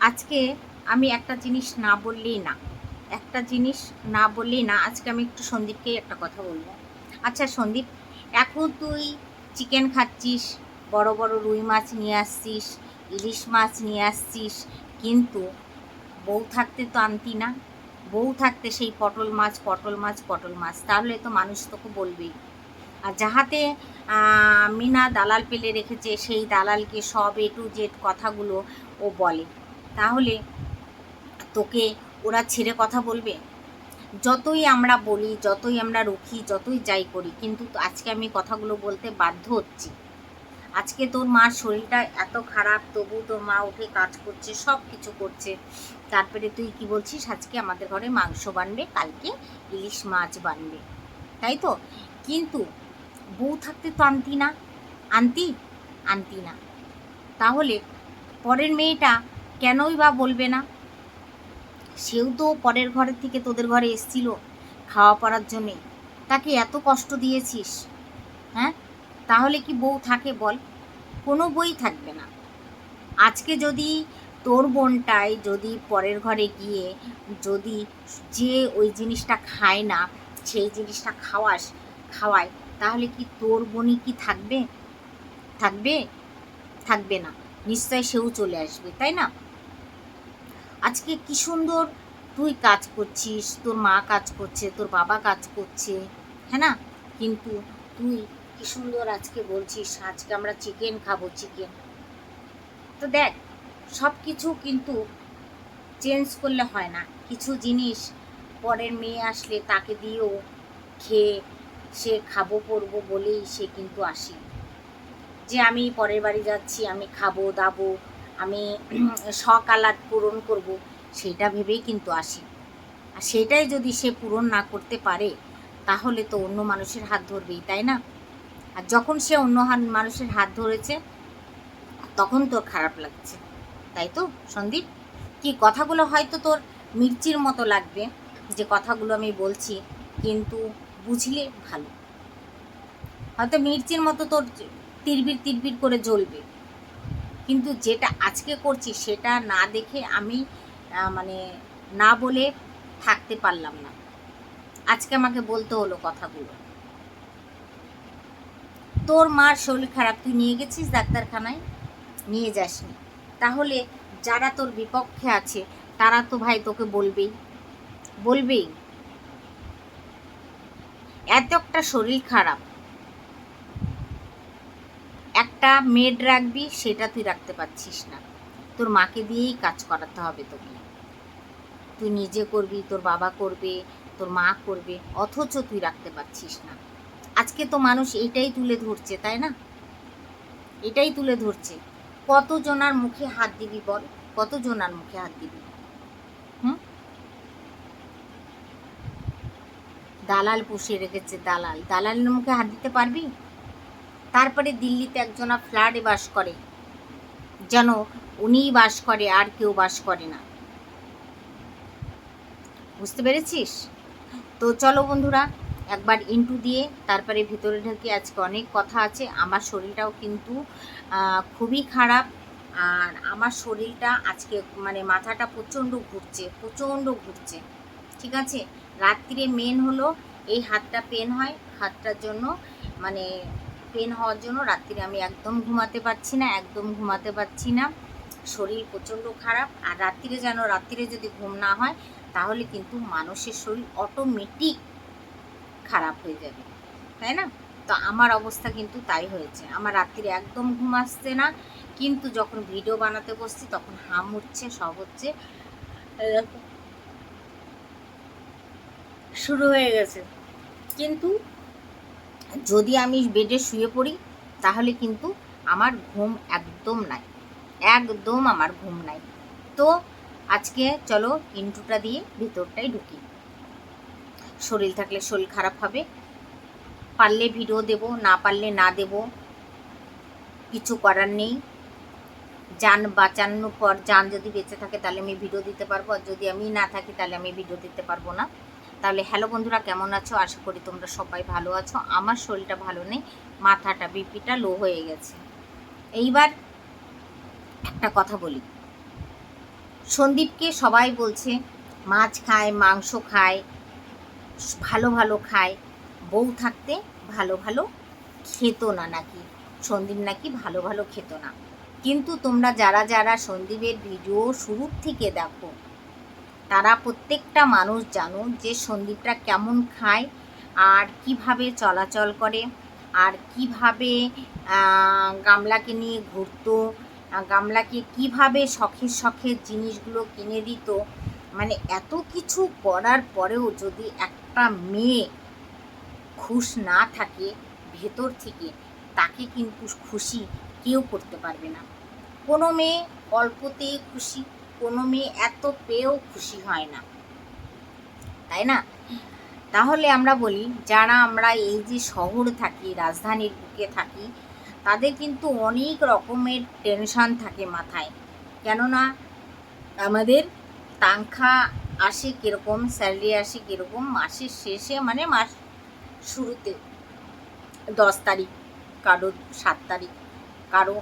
আজকে আমি একটা জিনিস না বললেই না। একটা জিনিস না বললেই না, আজকে আমি একটু সন্দীপকে একটা কথা বলব। আচ্ছা সন্দীপ, এখন তুই চিকেন খাচ্ছিস, বড় বড় রুই মাছ নিয়ে আসছিস, ইলিশ মাছ নিয়ে আসছিস, কিন্তু বউ থাকতে তো আনতি না? বউ থাকতে সেই পটল মাছ পটল মাছ পটল মাছ, তাহলে তো মানুষ তোকে বলবেই। আর যাহাতে মিনা দালাল পেলে রেখেছে, সেই দালালকে সব এ টু জেড কথাগুলো ও বলে। তাহলে তোকে ওরা ছেড়ে কথা বলবে। যতই আমরা বলি, যতই আমরা রুখি, যতই যাই করি, কিন্তু আজকে আমি কথাগুলো বলতে বাধ্য হচ্ছি। আজকে তোর মার শরীরটা এত খারাপ, তবু তোর মা উঠে কাজ করছে সব কিছু করছে। তারপরে তুই কি বলছিস? আজকে আমাদের ঘরে মাংস বানবে, কালকে ইলিশ মাছ বানবে। তাই তো? কিন্তু বউ থাকতে তো আনতি না। আনতি? আনতি না। তাহলে পরের মেয়েটা কেনই বা বলবে না? সেও তো পরের ঘরের থেকে তোদের ঘরে এসছিল খাওয়া পড়ার জন্যে। তাকে এত কষ্ট দিয়েছিস হ্যাঁ? তাহলে কি বউ থাকে বল? কোনো বই থাকবে না। আজকে যদি তোর বোনটাই যদি পরের ঘরে গিয়ে যদি যে ওই জিনিসটা খায় না, সেই জিনিসটা খাওয়াস, খাওয়ায়, তাহলে কি তোর বোনই কি থাকবে? থাকবে? থাকবে না। নিশ্চয় সেও চলে আসবে, তাই না? আজকে কি সুন্দর তুই কাজ করছিস, তোর মা কাজ করছে, তোর বাবা কাজ করছে হ্যাঁ না? কিন্তু তুই কি সুন্দর আজকে বলছিস, আজকে আমরা চিকেন খাব চিকেন তো দেখ সব কিছু কিন্তু চেঞ্জ করলে হয় না। কিছু জিনিস পরের মেয়ে আসলে তাকে দিয়েও খেয়ে সে খাব, পরবো বলেই সে কিন্তু আসে। যে আমি পরের বাড়ি যাচ্ছি, আমি খাব, দাবো আমি শখ আলাদ পূরণ করব, সেটা ভেবেই কিন্তু আসি। আর সেটাই যদি সে পূরণ না করতে পারে, তাহলে তো অন্য মানুষের হাত ধরবেই, তাই না? আর যখন সে অন্য মানুষের হাত ধরেছে, তখন তোর খারাপ লাগছে, তাই তো, সন্দীপ? কি কথাগুলো হয়তো তোর মির্চির মতো লাগবে, যে কথাগুলো আমি বলছি, কিন্তু বুঝলে ভালো। হয়তো মির্চির মতো তোর তিরবির তিরবির করে জ্বলবে। কিন্তু যেটা আজকে করছি সেটা না দেখে আমি মানে না বলে থাকতে পারলাম না। আজকে আমাকে বলতে হলো কথাগুলো। তোর মার শরীর খারাপ, তুই নিয়ে গেছিস ডাক্তারখানায়? নিয়ে যাসনি। তাহলে যারা তোর বিপক্ষে আছে, তারা তো ভাই তোকে বলবেই। বলবেই। এত একটা শরীর খারাপ। একটা মেড রাখবি, সেটা তুই রাখতে পারছিস না। তোর মাকে দিয়েই কাজ করাতে হবে তোকে। তুই নিজে করবি, তোর বাবা করবে, তোর মা করবে, অথচ তুই রাখতে পারছিস না। আজকে তো মানুষ এটাই তুলে ধরছে, তাই না? এটাই তুলে ধরছে। কত জনার মুখে হাত দিবি বল? কত জনার মুখে হাত দিবি? হুম? দালাল পুষে রেখেছে দালাল। দালালের মুখে হাত দিতে পারবি? তারপরে দিল্লিতে একজনা ফ্ল্যাটে বাস করে। যেন উনিই বাস করে, আর কেউ বাস করে না। বুঝতে পেরেছিস? তো চলো বন্ধুরা, একবার ইন্টু দিয়ে তারপরে ভিতরে ঢুকে আজকে অনেক কথা আছে। আমার শরীরটাও কিন্তু খুবই খারাপ। আর আমার শরীরটা আজকে মানে মাথাটা প্রচণ্ড ঘুরছে প্রচণ্ড ঘুরছে। ঠিক আছে? রাত্রিরে মেন হলো, এই হাতটা পেন হয়। হাতটার জন্য মানে পেন হওয়ার জন্য রাত্রিরে আমি একদম ঘুমাতে পারছি না, একদম ঘুমাতে পারছি না। শরীর প্রচণ্ড খারাপ আর রাত্রিরে যেন, রাত্রিরে যদি ঘুম না হয়, তাহলে কিন্তু মানুষের শরীর অটোমেটিক খারাপ হয়ে যাবে। তাই না? তো আমার অবস্থা কিন্তু তাই হয়েছে। আমার রাত্রিরে একদম ঘুম আসছে না, কিন্তু যখন ভিডিও বানাতে বসছি, তখন হাম উঠছে, সব হচ্ছে, শুরু হয়ে গেছে। কিন্তু যদি আমি বেডে শুয়ে পড়ি, তাহলে কিন্তু আমার ঘুম একদম নাই। একদম আমার ঘুম নাই। তো আজকে চলো ইন্টুটা দিয়ে ভিতরটাই ঢুকি। শরীর থাকলে শরীর খারাপ হবে। পারলে ভিডিও দেব, না পারলে না দেব। কিছু করার নেই। যান বাঁচানোর পর, যান যদি বেঁচে থাকে তাহলে আমি ভিডিও দিতে পারব, আর যদি আমি না থাকি তাহলে আমি ভিডিও দিতে পারব না। তাহলে হ্যালো বন্ধুরা, কেমন আছো? আশা করি তোমরা সবাই ভালো আছো। আমার শরীরটা ভালো নেই, মাথাটা, বিপিটা লো হয়ে গেছে। এইবার একটা কথা বলি। সন্দীপকে সবাই বলছে, মাছ খায়, মাংস খায়, ভালো ভালো খায়। বউ থাকতে ভালো ভালো খেত না নাকি? সন্দীপ নাকি ভালো ভালো খেত না। কিন্তু তোমরা যারা যারা সন্দীপের ভিডিও শুরুর থেকে দেখো তারা প্রত্যেকটা মানুষ জানো যে সন্দীপটা কেমন খায় আর কীভাবে চলাচল করে আর কীভাবে গামলাকে নিয়ে ঘুরতো গামলাকে কীভাবে শখের শখের জিনিসগুলো কিনে দিত। মানে এত কিছু করার পরেও যদি একটা মেয়ে খুশ না থাকে ভেতর থেকে, তাকে কিন্তু খুশি কেউ করতে পারবে না। কোনো মেয়ে অল্পতে খুশি। কোনো মেয়ে এত পেয়েও খুশি হয় না। তাই না? তাহলে আমরা বলি, যারা আমরা এই যে শহর থাকি, রাজধানীর বুকে থাকি, তাদের কিন্তু অনেক রকমের টেনশন থাকে মাথায়। কেননা আমাদের তানখা আসে কীরকম স্যালারি আসে কীরকম, মাসের শেষে মানে মাস শুরুতে। দশ তারিখ, কারও সাত তারিখ, কারও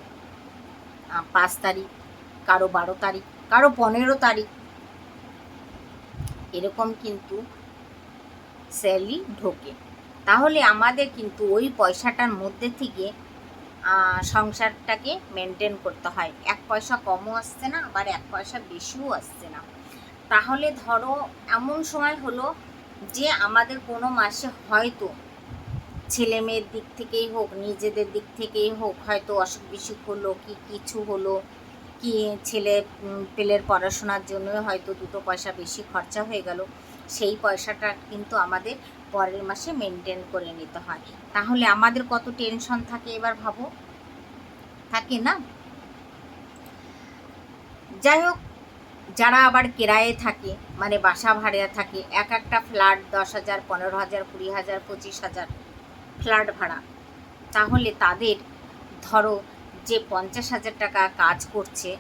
পাঁচ তারিখ, কারও বারো তারিখ। কারও পনেরো তারিখ। এরকম কিন্তু স্যালারি ঢোকে। তাহলে আমাদের কিন্তু ওই পয়সাটার মধ্যে থেকে সংসারটাকে মেনটেন করতে হয়। এক পয়সা কমও আসছে না, আবার এক পয়সা বেশিও আসছে না। তাহলে ধরো, এমন সময় হলো যে আমাদের কোনো মাসে হয়তো ছেলে মেয়ের দিক থেকেই হোক, নিজেদের দিক থেকেই হোক, হয়তো অসুখ বিসুখ হলো, কি কিছু হলো কি ছেলে পেলের পড়াশোনার জন্য হয়তো দুটো পয়সা বেশি খরচা হয়ে গেল, সেই পয়সাটা কিন্তু আমাদের পরের মাসে মেনটেন করে নিতে হয়। তাহলে আমাদের কত টেনশন থাকে এবার ভাবো? থাকে না? যাই হোক, যারা আবার কেরায়ে থাকে মানে বাসা ভাড়া থাকে, এক একটা ফ্ল্যাট দশ হাজার, পনেরো হাজার, কুড়ি হাজার, পঁচিশ হাজার ফ্ল্যাট ভাড়া, তাহলে তাদের ধরো যে পঞ্চাশ হাজার টাকা কাজ করছে,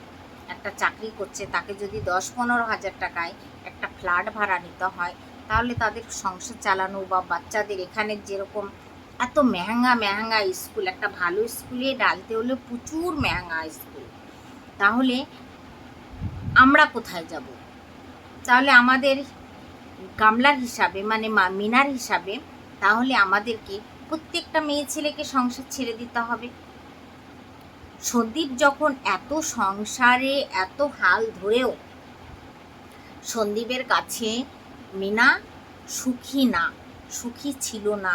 একটা চাকরি করছে, তাকে যদি দশ পনেরো হাজার টাকায় একটা ফ্ল্যাট ভাড়া নিতে হয়, তাহলে তাদের সংসার চালানো বা বাচ্চাদের এখানে যেরকম এত মেহাঙ্গা মেহাঙ্গা স্কুল, একটা ভালো স্কুলে ডালতে হলে প্রচুর মেহাঙ্গা স্কুল। তাহলে আমরা কোথায় যাব? তাহলে আমাদের গামলার হিসাবে মানে মিনার হিসাবে, তাহলে আমাদেরকে প্রত্যেকটা মেয়ে ছেলেকে সংসার ছেড়ে দিতে হবে। সন্দীপ যখন এত সংসারে, এত হাল ধরেও সন্দীপের কাছে মিনা সুখী না, সুখী ছিল না,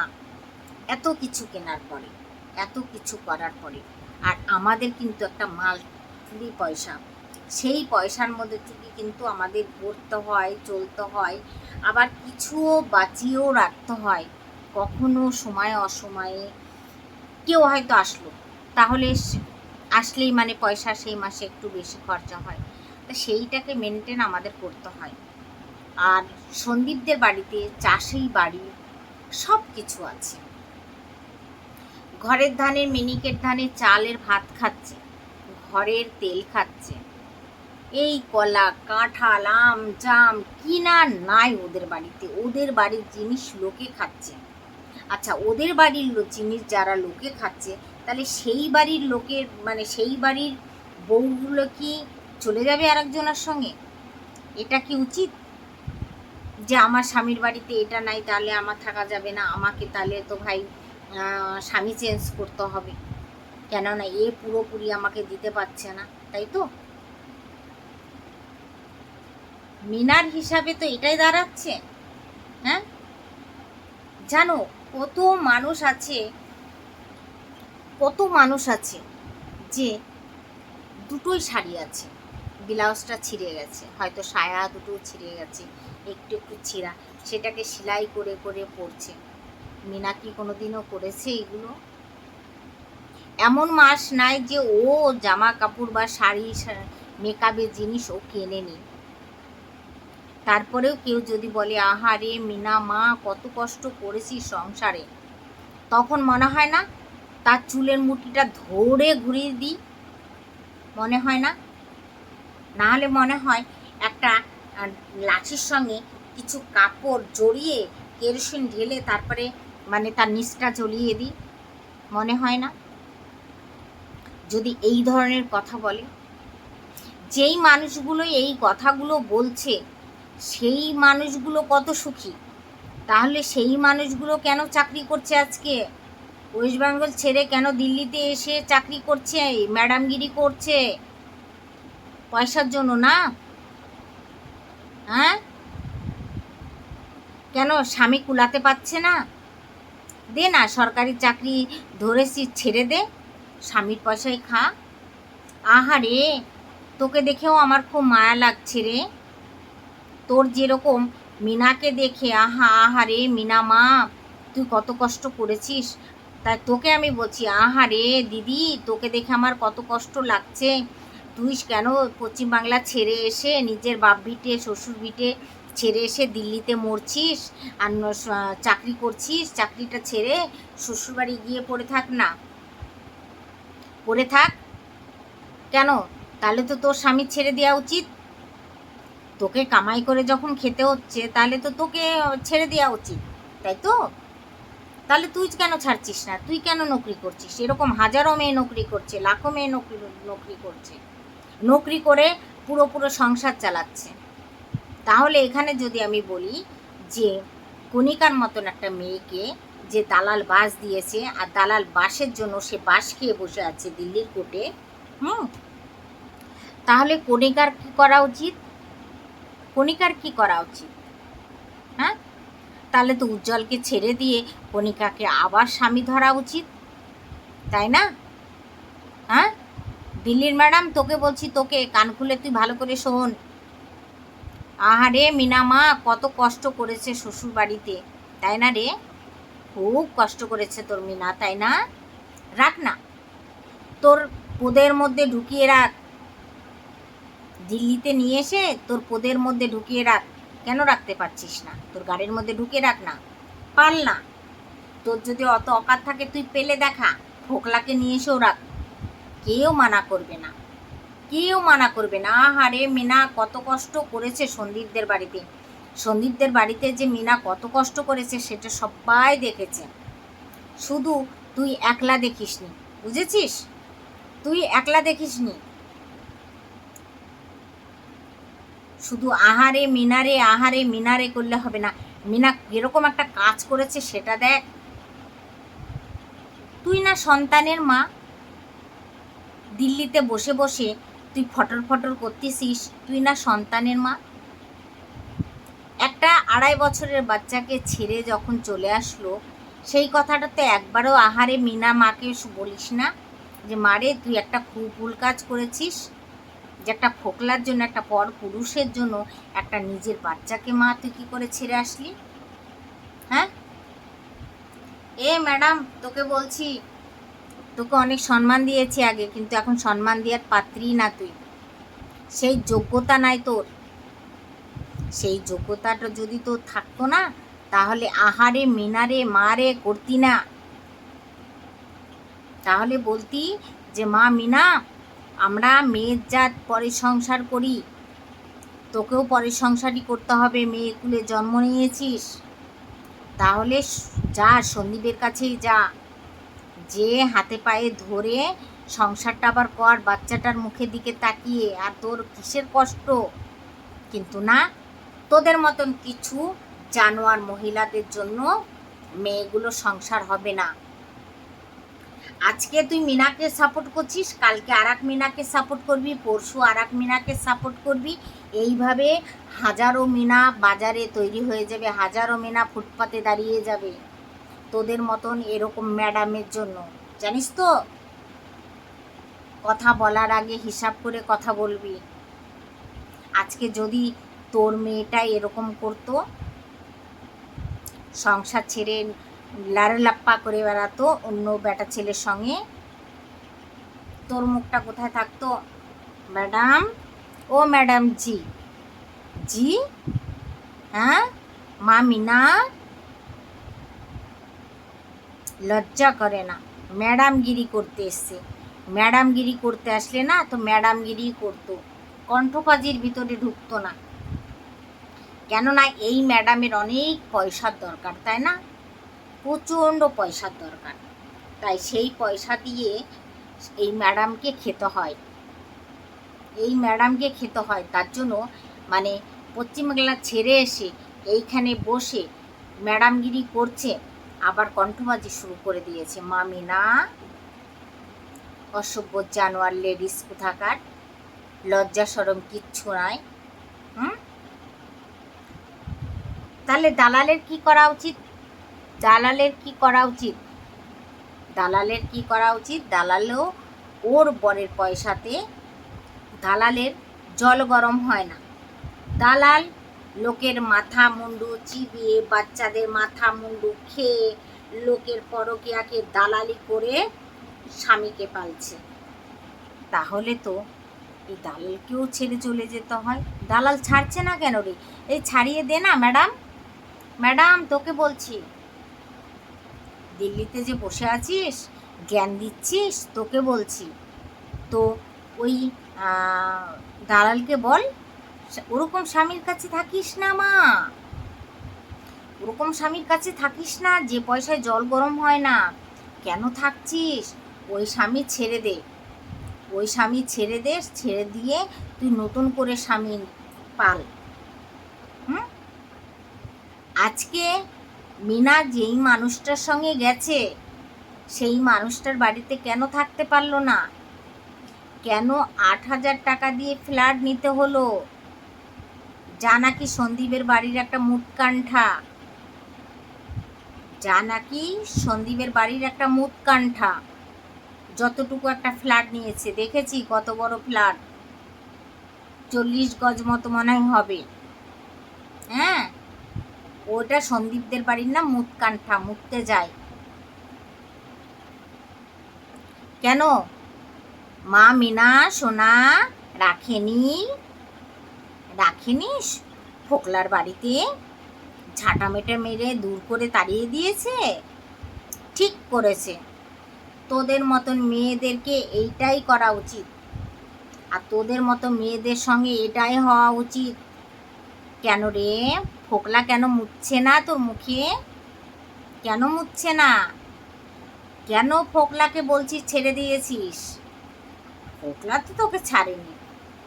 এত কিছু কেনার পরে, এত কিছু করার পরে, আর আমাদের কিন্তু একটা মাল্টি পয়সা। সেই পয়সার মধ্যে থেকে কিন্তু আমাদের পড়তে হয়, চলতে হয়, আবার কিছুও বাঁচিয়েও রাখতে হয়। কখনো সময় অসময়ে কেউ হয়তো আসলো, তাহলে আসলেই মানে পয়সা সেই মাসে একটু বেশি খরচা হয়। তো সেইটাকে মেনটেন আমাদের করতে হয়। আর সন্দীপদের বাড়িতে চাষেই বাড়ি সব কিছু আছে। ঘরের ধানের মিনিকেট ধানে চালের ভাত খাচ্ছে, ঘরের তেল খাচ্ছে। এই কলা, কাঁঠাল, আম, জাম কিনা নাই ওদের বাড়িতে। ওদের বাড়ির জিনিস লোকে খাচ্ছে। আচ্ছা ওদের বাড়ির জিনিস যারা লোকে খাচ্ছে তাহলে সেই বাড়ির লোকের মানে সেই বাড়ির বউগুলো কি চলে যাবে আরেকজনের সঙ্গে? এটা কি উচিত? যে আমার স্বামীর বাড়িতে এটা নাই, তাহলে আমার থাকা যাবে না, আমাকে তাহলে তো ভাই স্বামী চেঞ্জ করতে হবে। কেননা এ পুরোপুরি আমাকে দিতে পারছে না, তাই তো? মিনার হিসাবে তো এটাই দাঁড়াচ্ছে হ্যাঁ? জানো, কত মানুষ আছে কত মানুষ আছে যে দুটোই শাড়ি আছে। ব্লাউজটা ছিঁড়ে গেছে। হয়তো সায়া দুটো ছিঁড়ে গেছে, একটু একটু ছিঁড়া। সেটাকে সেলাই করে করে পরছে। মিনা কি কোনোদিনও করেছে এগুলো? এমন মাস নাই যে ও জামা কাপড় বা শাড়ি মেকআপের জিনিস ও কেনে নি তারপরেও কেউ যদি বলে, আহারে মিনা মা, কত কষ্ট করেছি সংসারে। তখন মনে হয় না তার চুলের মুঠিটা ধরে ঘুরিয়ে দিই। মনে হয় না? না হলে মনে হয় একটা লাঠির সঙ্গে কিছু কাপড় জড়িয়ে কেরোসিন ঢেলে তারপরে মানে তার নিচটা জ্বলিয়ে দিই। মনে হয় না? যদি এই ধরনের কথা বলে। যেই মানুষগুলো এই কথাগুলো বলছে, সেই মানুষগুলো কত সুখী? তাহলে সেই মানুষগুলো কেন চাকরি করছে আজকে? ওয়েস্ট বেঙ্গল ছেড়ে কেন দিল্লিতে এসে চাকরি করছে? ম্যাডামগিরি করছে। পয়সার জন্য না? হ্যাঁ? কেন স্বামী কুলাতে পারছে না? দে না সরকারি চাকরি ধরেছি ছেড়ে দে। স্বামীর পয়সায় খা। আহারে, তোকে দেখেও আমার খুব মায়া লাগছে রে। তোর যেরকম মিনাকে দেখে, আহা, আহারে, মিনা মা, তুই কত কষ্ট করেছিস। তাই তোকে আমি বলছি, আহারে দিদি, তোকে দেখে আমার কত কষ্ট লাগছে। তুই কেন পশ্চিমবাংলা ছেড়ে এসে নিজের বাপ ভিটে শ্বশুর ভিটে ছেড়ে এসে দিল্লিতে মরছিস আর চাকরি করছিস? চাকরিটা ছেড়ে শ্বশুরবাড়ি গিয়ে পড়ে থাক না। পড়ে থাক। কেন? তাহলে তো তোর স্বামী ছেড়ে দেওয়া উচিত। তোকে কামাই করে যখন খেতে হচ্ছে, তাহলে তো তোকে ছেড়ে দেওয়া উচিত, তাই তো? তাহলে তুই কেন ছাড়ছিস না? তুই কেন নকরি করছিস? এরকম হাজারো মেয়ে নকরি করছে, লাখো মেয়ে নকরি নকরি করছে। নকরি করে পুরো পুরো সংসার চালাচ্ছে। তাহলে এখানে যদি আমি বলি যে কণিকার মতন একটা মেয়েকে যে দালাল বাস দিয়েছে আর দালাল বাসের জন্য সে বাস খেয়ে বসে আছে দিল্লির কোর্টে, হুম? তাহলে কণিকার কি করা উচিত? কণিকার কি করা উচিত? হ্যাঁ? তাহলে তো উজ্জ্বলকে ছেড়ে দিয়ে কণিকাকে আবার স্বামী ধরা উচিত। তাই না? হ্যাঁ? দিল্লির ম্যাডাম, তোকে বলছি তোকে, কান খুলে তুই ভালো করে শোন। আহারে, মিনা মা, কত কষ্ট করেছে শ্বশুর বাড়িতে, তাই না রে? খুব কষ্ট করেছে তোর মিনা, তাই না? রাখ না। তোর পোদের মধ্যে ঢুকিয়ে রাখ। দিল্লিতে নিয়ে এসে তোর পোদের মধ্যে ঢুকিয়ে রাখ। কেন রাখতে পারছিস না? তোর গাড়ির মধ্যে ঢুকে রাখ না। পাল না। তোর যদি অত অকাত থাকে, তুই পেলে দেখা। ফোকলাকে নিয়ে এসেও রাখ। কেউ মানা করবে না। কেউ মানা করবে না। আহারে, মিনা কত কষ্ট করেছে সন্দীপদের বাড়িতে। সন্দীপদের বাড়িতে যে মিনা কত কষ্ট করেছে, সেটা সবাই দেখেছে। শুধু তুই একলা দেখিসনি। বুঝেছিস? তুই একলা দেখিসনি। শুধু আহারে, মিনারে আহারে, মিনারে করলে হবে না। মিনা এরকম একটা কাজ করেছে সেটা দেখ। তুই না সন্তানের মা। দিল্লিতে বসে বসে তুই ফটর ফটর করতেছিস, তুই না সন্তানের মা। একটা আড়াই বছরের বাচ্চাকে ছেড়ে যখন চলে আসলো, সেই কথাটা তো একবারও আহারে মিনা মাকে বলিস না যে, মারে, তুই একটা খুব ভুল কাজ করেছিস। যে একটা ফোকলার জন্য, একটা পর পুরুষের জন্য একটা নিজের বাচ্চাকে মা, তুই কি করে ছেড়ে আসলি? হ্যাঁ? এ ম্যাডাম, তোকে বলছি, তোকে অনেক সম্মান দিয়েছি আগে, কিন্তু এখন সম্মান দেওয়ার পাত্রী না তুই। সেই যোগ্যতা নাই তোর। সেই যোগ্যতাটা যদি তোর থাকতো না, তাহলে আহারে, মিনারে, মারে, করতি না। তাহলে বলতি যে, মা, মিনা আমরা মেয়ের জাত পরে সংসার করি। তোকেও পরে সংসারই করতে হবে, মেয়ে কুলে জন্ম নিয়েছিস। তাহলে যা, সন্দীপের কাছেই যা। যে হাতে পায়ে ধরে সংসারটা আবার কর, বাচ্চাটার মুখের দিকে তাকিয়ে। আর তোর কিসের কষ্ট? কিন্তু না, তোদের মতন কিছু জানোয়ার মহিলাদের জন্য মেয়েগুলো সংসার হবে না। আজকে তুই মিনাকে সাপোর্ট করছিস, কালকে আর এক মিনাকে সাপোর্ট করবি, পরশু আর এক মিনাকে সাপোর্ট করবি। এইভাবে হাজারো মিনা বাজারে তৈরি হয়ে যাবে, হাজারো মিনা ফুটপাতে দাঁড়িয়ে যাবে তোদের মতন এরকম ম্যাডামের জন্য। জানিস তো, কথা বলার আগে হিসাব করে কথা বলবি। আজকে যদি তোর মেয়েটা এরকম করতো, সংসার ছেড়ে লাপ্পা করে বেড়াতো অন্য বেটা ছেলের সঙ্গে। তোর মুখটা কোথায় থাকতো? ম্যাডাম? ও ম্যাডাম, জি। জি? হ্যাঁ? মা মিনা লজ্জা করে না। ম্যাডামগিরি করতে এসছে। ম্যাডামগিরি করতে আসলে না, তো ম্যাডামগিরি করতো। কণ্ঠপাজির ভিতরে ঢুকতো না। কেননা এই ম্যাডামের অনেক পয়সার দরকার, তাই না? প্রচণ্ড পয়সার দরকার। তাই সেই পয়সা দিয়ে এই ম্যাডামকে খেতে হয়। এই ম্যাডামকে খেতে হয়। তার জন্য মানে পশ্চিমবাংলা ছেড়ে এসে এইখানে বসে ম্যাডামগিরি করছে, আবার কণ্ঠবাজি শুরু করে দিয়েছে। মামিনা অসভ্য জানোয়ার লেডিস কোথাকার? লজ্জা সরম কিচ্ছু নাই। হুম? তাহলে দালালের কি করা উচিত? দালালের কি করা উচিত? দালালের কি করা উচিত? দালালেও ওর বরের পয়সাতে দালালের জল গরম হয় না। দালাল লোকের মাথা মুন্ডু চিবিয়ে বাচ্চাদের মাথা মুন্ডু খেয়ে লোকের পরকিয়াকে দালালি করে স্বামীকে পালছে। তাহলে তো এই দালালকেও ছেড়ে চলে যেতে হয়। দালাল ছাড়ছে না কেন রে? এই ছাড়িয়ে দে না, ম্যাডাম। ম্যাডাম, তোকে বলছি। দিল্লিতে যে বসে আছিস, জ্ঞান দিচ্ছিস, তোকে বলছি। তো ওই দালালকে বল ওরকম স্বামীর কাছে থাকিস না মা। ওরকম স্বামীর কাছে থাকিস না, যে পয়সায় জল গরম হয় না। কেন থাকছিস? ওই স্বামী ছেড়ে দে। ওই স্বামী ছেড়ে দে, ছেড়ে দিয়ে তুই নতুন করে স্বামী পাল। হুম? আজকে মিনা যেই মানুষটার সঙ্গে গেছে, সেই মানুষটার বাড়িতে কেন থাকতে পারল না? কেন আট হাজার টাকা দিয়ে ফ্ল্যাট নিতে হলো? যা নাকি সন্দীপের বাড়ির একটা মুটকাণ্ঠা যা নাকি সন্দীপের বাড়ির একটা মুটকাণ্ঠা যতটুকু একটা ফ্ল্যাট নিয়েছে, দেখেছি কত বড় ফ্ল্যাট। চল্লিশ গজ মতো মনে হবে। হ্যাঁ? ওটা সন্দীপদের বাড়ির না মুতকাণ্ঠা মুততে যায় কেন? মা মিনা, সোনা, রাখেনি? রাখেনিস? ফোকলার বাড়িতে ঝাঁটা মেটে মেরে দূর করে তাড়িয়ে দিয়েছে? ঠিক করেছে। তোদের মতন মেয়েদেরকে এইটাই করা উচিত। আর তোদের মতো মেয়েদের সঙ্গে এটাই হওয়া উচিত। কেন রে? ফোকলা কেন মুছছে না তোর মুখে? কেন মুছছে না? কেন ফোকলাকে বলছিস ছেড়ে দিয়েছিস? ফোকলা তো তোকে ছাড়েনি।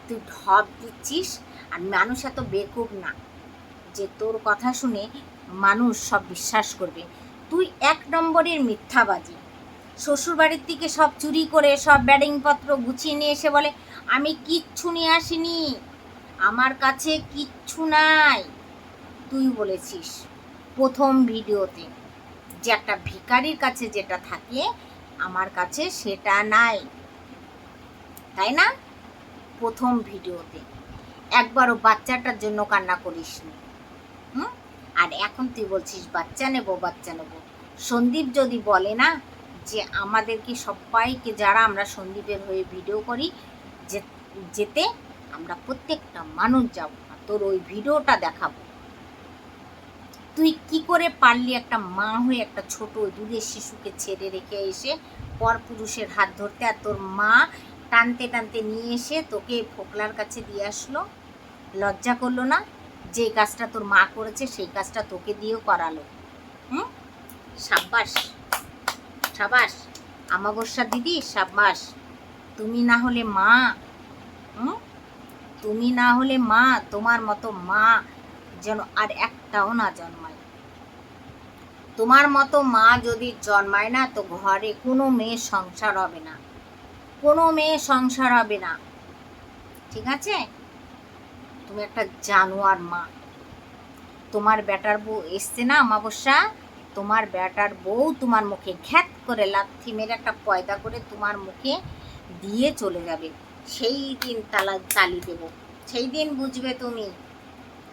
তুই ঢপ দিচ্ছিস আর মানুষ এত বেকুব না যে তোর কথা শুনে মানুষ সব বিশ্বাস করবে। তুই এক নম্বরের মিথ্যাবাজি শ্বশুরবাড়ির থেকে সব চুরি করে সব ব্যাডিংপত্র গুছিয়ে নিয়ে এসে বলে, আমি কিচ্ছু নিয়ে আসিনি। আমার কাছে কিচ্ছু নাই। তুই বলেছিস প্রথম ভিডিওতে যে একটা ভিখারির কাছে যেটা থাকে, আমার কাছে সেটা নাই। তাই না? প্রথম ভিডিওতে। একবারও বাচ্চাটার জন্য কান্না করিস করিসনি। হুম? আর এখন তুই বলছিস বাচ্চা নেব বাচ্চা নেব। সন্দীপ যদি বলে না যে আমাদেরকে সবাইকে যারা আমরা সন্দীপের হয়ে ভিডিও করি, যে যেতে আমরা প্রত্যেকটা মানুষ যাব তোর ওই ভিডিওটা দেখাবো। তুই কি করে পারলি একটা মা হয়ে একটা ছোট দুধের শিশুকে ছেড়ে রেখে এসে পরপুরুষের হাত ধরতে? আর তোর মা টানতে টানতে নিয়ে এসে তোকে ফোকলার কাছে দিয়ে আসলো। লজ্জা করল না? যে কাজটা তোর মা করেছে, সেই কাজটা তোকে দিয়েও করালো। হুম? সাব্বাস। সাবাস আমাবস্যা দিদি, সাব্বাস। তুমি না হলে মা। হুম? তুমি না হলে মা, তোমার মতো মা। যেন আর একটাও না জন্মায়। তোমার মতো মা যদি জন্মায় না, তো ঘরে কোনো মেয়ে সংসার হবে না। কোনো মেয়ে সংসার হবে না। ঠিক আছে? তুমি একটা জানোয়ার মা। তোমার বেটার বউ এসছে না অমাবস্যা? তোমার বেটার বউ তোমার মুখে ঘ্যাত করে লাথি মেরে একটা পয়দা করে তোমার মুখে দিয়ে চলে যাবে। সেই দিন তালা তালি দেব। সেই দিন বুঝবে তুমি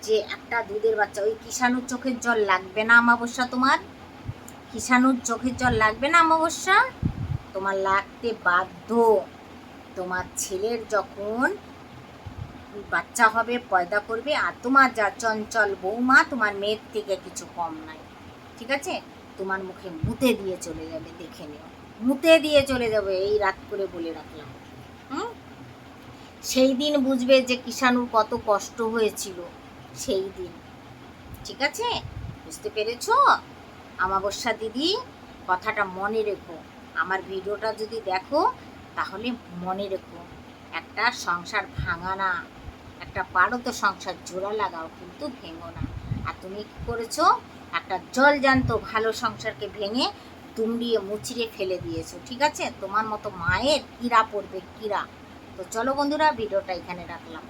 যে একটা দুধের বাচ্চা, ওই কিষাণুর চোখের জল লাগবে না অমাবস্যা তোমার? কিষাণুর চোখের জল লাগবে না অমাবস্যা? তোমার লাগতে বাধ্য। তোমার ছেলের যখন বাচ্চা হবে, পয়দা করবে, আর তোমার যা চঞ্চল বৌমা, তোমার মেয়ের থেকে কিছু কম নাই। ঠিক আছে? তোমার মুখে মুতে দিয়ে চলে যাবে, দেখে নিও। মুতে দিয়ে চলে যাবে, এই রাত করে বলে রাখলাম। হুম? সেই দিন বুঝবে যে কিষাণুর কত কষ্ট হয়েছিল। সেই দিন। ঠিক আছে? বুঝতে পেরেছ? আমাবস্যা দিদি, কথাটা মনে রেখো। আমার ভিডিওটা যদি দেখো, তাহলে মনে রেখো। একটা সংসার ভাঙা না, একটা পারো তো সংসার জোড়া লাগাও, কিন্তু ভেঙো না। আর তুমি কী করেছ? একটা জলজান্ত, ভালো সংসারকে ভেঙে দুমড়িয়ে, মুচড়ে ফেলে দিয়েছ। ঠিক আছে? তোমার মতো মায়ের কীরা পড়বে কীরা তো চলো বন্ধুরা, ভিডিওটা এখানে রাখলাম।